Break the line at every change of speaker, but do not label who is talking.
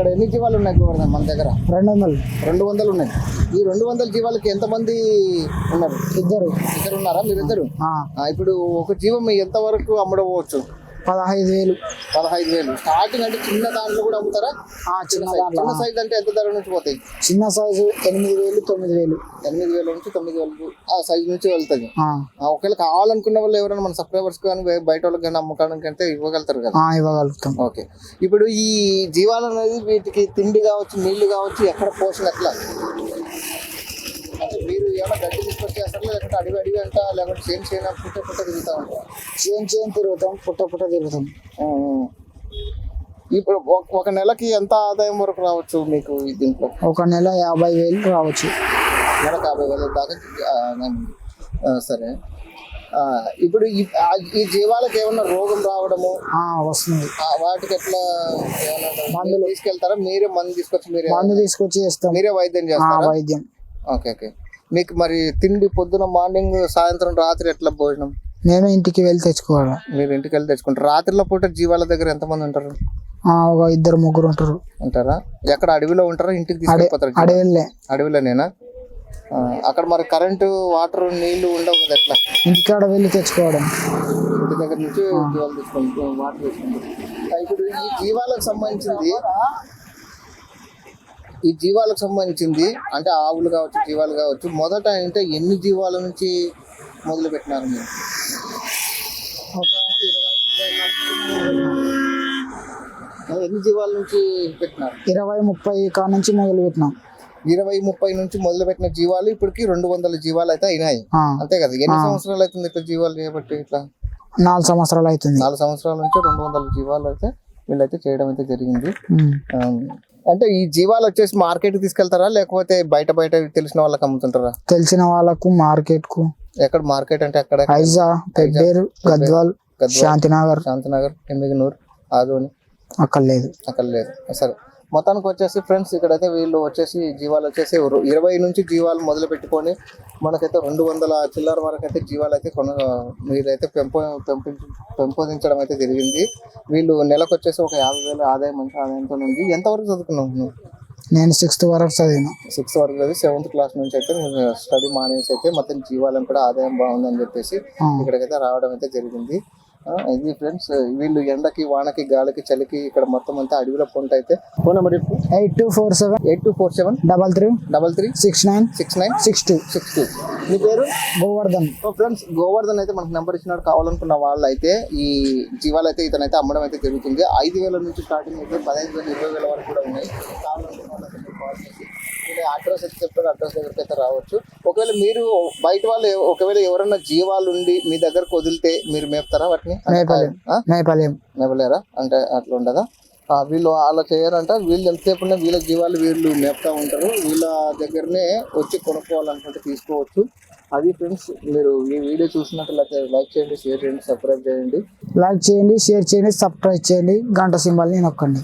ఇక్కడ ఎన్ని జీవాలు ఉన్నాయి గోవర్ధన్ మన దగ్గర?
రెండు వందలు.
రెండు వందలు ఉన్నాయి. ఈ రెండు వందల జీవాలకి ఎంతమంది ఉన్నారు?
ఇద్దరు.
ఇద్దరు ఉన్నారా? మీరిద్దరు? ఇప్పుడు ఒక జీవం ఎంత వరకు అమ్మడవచ్చు?
పదహైదు వేలు.
పదహైదు వేలు. స్టార్టింగ్ అంటే చిన్న దాంట్లో కూడా అమ్ముతారా?
ఆ, చిన్న
చిన్న సైజ్ అంటే ఎంత ధర నుంచి పోతాయి?
చిన్న సైజు ఎనిమిది వేలు తొమ్మిది వేలు.
ఎనిమిది వేల నుంచి తొమ్మిది వేలు ఆ సైజ్ నుంచి వెళ్తుంది ఒకవేళ కావాలనుకున్న వాళ్ళు ఎవరైనా మన సబ్స్క్రైబర్స్ కానీ బయ- బయట వాళ్ళకి కానీ అమ్మకానికి అంటే ఇవ్వగలుగుతారు కదా?
ఇవ్వగలుగుతాం.
ఓకే. ఇప్పుడు ఈ జీవాలు అనేది వీటికి తిండి కావచ్చు నీళ్ళు కావచ్చు ఎక్కడ పోషణ ఎట్లా? ఏమైనా గడ్డి తీసుకొచ్చి చేస్తారా లేకపోతే అడివి అడివి అంట లేకపోతే సేమ్ చేయన పుట్ట పుట్ట తిరుగుతా ఉంటారా
చేయం చేయం తిరుగుతాం పుట్ట పుట్ట తిరుగుతాం.
ఇప్పుడు ఒక- నెలకి ఎంత ఆదాయం వరకు రావచ్చు మీకు దీంట్లో?
ఒక నెల యాభై వేలు రావచ్చు.
నెలకు యాభై వేల దాకా సరే. ఇప్పుడు ఈ జీవాలకు ఏమన్నా రోగం రావడము?
వస్తుంది.
వాటికి ఎట్లా
మందులు.
తీసుకెళ్తారా? మీరే మందు తీసుకొచ్చి మీరే
మందు తీసుకొచ్చి వేస్తాం.
మీరే వైద్యం చేస్తారా?
వైద్యం.
Okay okay. మీకు మరి తిండి పొద్దున మార్నింగ్ సాయంత్రం రాత్రి ఎట్లా భోజనం?
మేమే ఇంటికి వెళ్ళి తెచ్చుకోవాలి.
మీరు ఇంటికి వెళ్ళి తెచ్చుకుంటారు. రాత్రిలో పూట జీవాల దగ్గర ఎంతమంది ఉంటారు?
ఒక ఇద్దరు ముగ్గురు ఉంటారు.
ఉంటారా? ఎక్కడ అడవిలో ఉంటారా? ఇంటికి తీసుకెళ్ళిపోతారు
అడవిల్లే
అడవిలోనేనా? అక్కడ మరి కరెంటు వాటర్ నీళ్ళు ఉండవు కదా ఎట్లా?
ఇంటికాడ వెళ్ళి తెచ్చుకోవడం.
ఇంటి దగ్గర నుంచి జీవాలు తీసుకుంటూ వాటర్ ఆ, ఇప్పుడు ఈ జీవాలకు సంబంధించింది ఈ జీవాలకు సంబంధించింది అంటే ఆవులు కావచ్చు జీవాలు కావచ్చు మొదట అంటే ఎన్ని జీవాల నుంచి మొదలు పెట్టినారు మీరు? ఎన్ని జీవాల నుంచి పెట్టినారు?
ఇరవై ముప్పై కా నుంచి మొదలు పెట్టినాం.
ఇరవై ముప్పై నుంచి మొదలు పెట్టిన జీవాలు ఇప్పటికి రెండు వందల జీవాలు అయితే అయినాయి. అంతే కదా? ఎన్ని సంవత్సరాలు అవుతుంది ఇట్లా జీవాలు చేయబట్టి ఇట్లా?
నాలుగు సంవత్సరాలు అవుతుంది.
నాలుగు సంవత్సరాల నుంచి రెండు వందల జీవాలు అయితే వీళ్ళైతే చేయడం అయితే జరిగింది. అంటే ఈ జీవాలు వచ్చేసి మార్కెట్కి తీసుకెళ్తారా? లేకపోతే బయట బయట తెలిసిన వాళ్ళకి అమ్ముతుంటారా?
తెలిసిన వాళ్ళకు మార్కెట్కు.
ఎక్కడ మార్కెట్ అంటే ఎక్కడ
ఐజా పెబ్బేరు గద్వాల్
గద్వాల్.
శాంతినగర్.
శాంతినగర్ ఎమ్మిగనూర్ ఆదోని.
అక్కడ లేదు.
అక్కడ లేదు. సరే. మొత్తానికి వచ్చేసి ఫ్రెండ్స్ ఇక్కడైతే వీళ్ళు వచ్చేసి జీవాలు వచ్చేసి ఇరవై నుంచి జీవాలు మొదలు పెట్టుకొని మనకైతే రెండు వందల చిల్లర వరకు అయితే జీవాలు అయితే కొన మీరైతే పెంపొ పెంపు పెంపొందించడం అయితే జరిగింది. వీళ్ళు నెలకు వచ్చేసి ఒక యాభై వేల ఆదాయం మంచి ఆదాయంతో ఉంది. ఎంతవరకు చదువుకున్నావు
నేను సిక్స్త్ వరకు చదివిన.
సిక్స్త్ వరకు చదివి సెవెంత్ క్లాస్ నుంచి అయితే స్టడీ మానేసి అయితే మొత్తం జీవాలను కూడా ఆదాయం బాగుందని చెప్పేసి. ఇక్కడికైతే రావడం అయితే జరిగింది. ఇది ఫ్రెండ్స్ వీళ్ళు ఎండకి వానకి గాలికి చలికి ఇక్కడ మొత్తం అంతా అడవిలో పొంట అయితే phone number
eight two four seven
eight two four seven
double three
double three
six nine
six nine
six two
six two. మీ పేరు?
గోవర్ధన్.
సో ఫ్రెండ్స్ గోవర్ధన్ అయితే మనకు నెంబర్ ఇచ్చినాడు. కావాలనుకున్న వాళ్ళు అయితే ఈ జీవాలు అయితే ఇతనైతే అమ్మడం అయితే జరుగుతుంది. ఐదు వేల నుంచి స్టార్టింగ్ అయితే పదహైదు వేల ఇరవై వేల వరకు కూడా ఉన్నాయి. కావాలనుకున్న వాళ్ళు నేను అడ్రస్ అయితే చెప్తాను అడ్రస్ దగ్గరికి అయితే రావచ్చు. ఒకవేళ మీరు బయట వాళ్ళు ఒకవేళ ఎవరైనా జీవాలు ఉండి మీ దగ్గరకు వదిలితే మీరు మేపుతారా వాటిని?
మేపలేం? మేపలేం.
మేపలేరా? అంటే అట్లా ఉండదా? వీళ్ళు అలా చేయరంట. వీళ్ళు ఎంతసేపు ఉన్నా వీళ్ళ జీవాలు వీళ్ళు మేపుతా ఉంటారు. వీళ్ళ దగ్గరనే వచ్చి కొనుక్కోవాలనుకుంటే తీసుకోవచ్చు. అది ఫ్రెండ్స్ మీరు ఈ వీడియో చూసినట్లయితే లైక్ చేయండి షేర్ చేయండి సబ్స్క్రైబ్ చేయండి.
లైక్ చేయండి షేర్ చేయండి సబ్స్క్రైబ్ చేయండి. గంట సింబల్ని నొక్కండి